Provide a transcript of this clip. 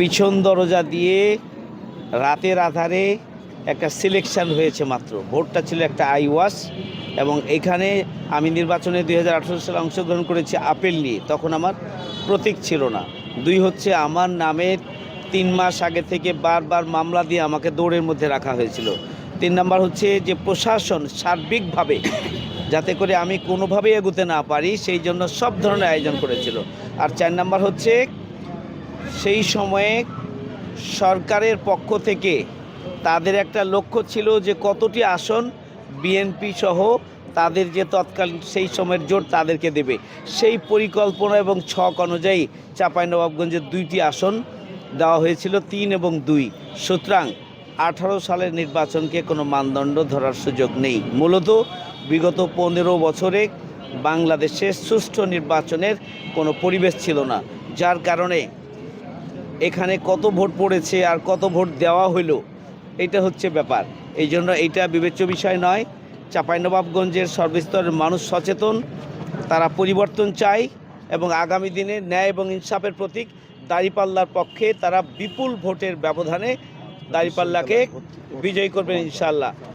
পিছন দরজা দিয়ে রাতের আধারে একটা সিলেকশন হয়েছে মাত্র। ভোটটা ছিল একটা আই ওয়াশ এবং এখানে আমি নির্বাচনে দুই হাজার আঠারো সালে অংশগ্রহণ করেছি আপেল নিয়ে। তখন আমার প্রতীক ছিল না। দুই হচ্ছে আমার নামের তিন মাস আগে থেকে বারবার মামলা দিয়ে আমাকে দৌড়ের মধ্যে রাখা হয়েছিল। তিন নাম্বার হচ্ছে যে প্রশাসন সার্বিকভাবে যাতে করে আমি কোনোভাবেই এগোতে না পারি, সেই জন্য সব ধরনের আয়োজন করেছিল। আর চার নাম্বার হচ্ছে সেই সময়ে সরকারের পক্ষ থেকে তাদের একটা লক্ষ্য ছিল যে কতটি আসন বিএনপি সহ তাদের যে তৎকালীন সেই সময়ের জোট তাদেরকে দেবে। সেই পরিকল্পনা এবং ছক অনুযায়ী চাঁপাইনবাবগঞ্জের দুইটি আসন দেওয়া হয়েছিল, তিন এবং দুই। সুতরাং আঠারো সালের নির্বাচনকে কোনো মানদণ্ড ধরার সুযোগ নেই। মূলত বিগত পনেরো বছরে বাংলাদেশে সুষ্ঠু নির্বাচনের কোনো পরিবেশ ছিল না, যার কারণে এখানে কত ভোট পড়েছে আর কত ভোট দেওয়া হইল এটা হচ্ছে ব্যাপার। এই জন্য এইটা বিবেচ্য বিষয় নয়। চাঁপাইনবাবগঞ্জের সর্বস্তরের মানুষ সচেতন তারা পরিবর্তন চায় এবং আগামী দিনে ন্যায় এবং ইনসাফের প্রতীক দাঁড়িপাল্লার পক্ষে তারা বিপুল ভোটের ব্যবধানে দাঁড়িপাল্লাকে বিজয়ী করবেন ইনশাল্লাহ